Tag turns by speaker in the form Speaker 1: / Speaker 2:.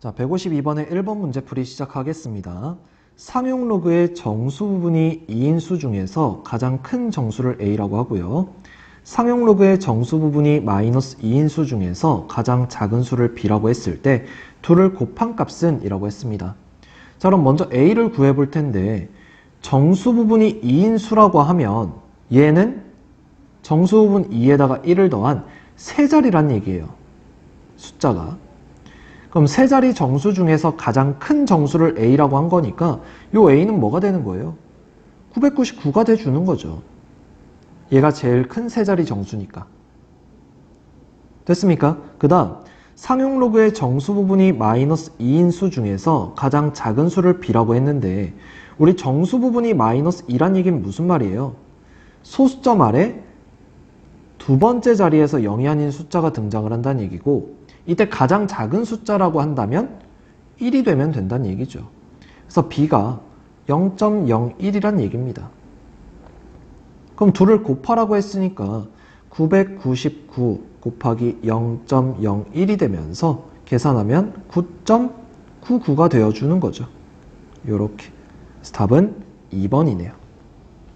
Speaker 1: 자, 152번의 1번 문제 풀이 시작하겠습니다. 상용 로그의 정수 부분이 2인수 중에서 가장 큰 정수를 A라고 하고요. 상용 로그의 정수 부분이 마이너스 2인수 중에서 가장 작은 수를 B라고 했을 때 둘을 곱한 값은 이라고 했습니다. 자, 그럼 먼저 A를 구해 볼 텐데 정수 부분이 2인수라고 하면 얘는 정수 부분 2에다가 1을 더한 세 자리란 얘기예요. 숫자가. 그럼 세 자리 정수 중에서 가장 큰 정수를 A라고 한 거니까 요 A는 뭐가 되는 거예요? 999가 돼주는 거죠. 얘가 제일 큰 세 자리 정수니까. 됐습니까? 그 다음 상용 로그의 정수 부분이 마이너스 2인 수 중에서 가장 작은 수를 B라고 했는데 우리 정수 부분이 마이너스 2란 얘기는 무슨 말이에요? 소수점 아래 두 번째 자리에서 0이 아닌 숫자가 등장을 한다는 얘기고 이때 가장 작은 숫자라고 한다면 1이 되면 된다는 얘기죠. 그래서 B가 0.01이란 얘기입니다. 그럼 둘을 곱하라고 했으니까 999 곱하기 0.01이 되면서 계산하면 9.99가 되어주는 거죠. 요렇게. 답은 2번이네요.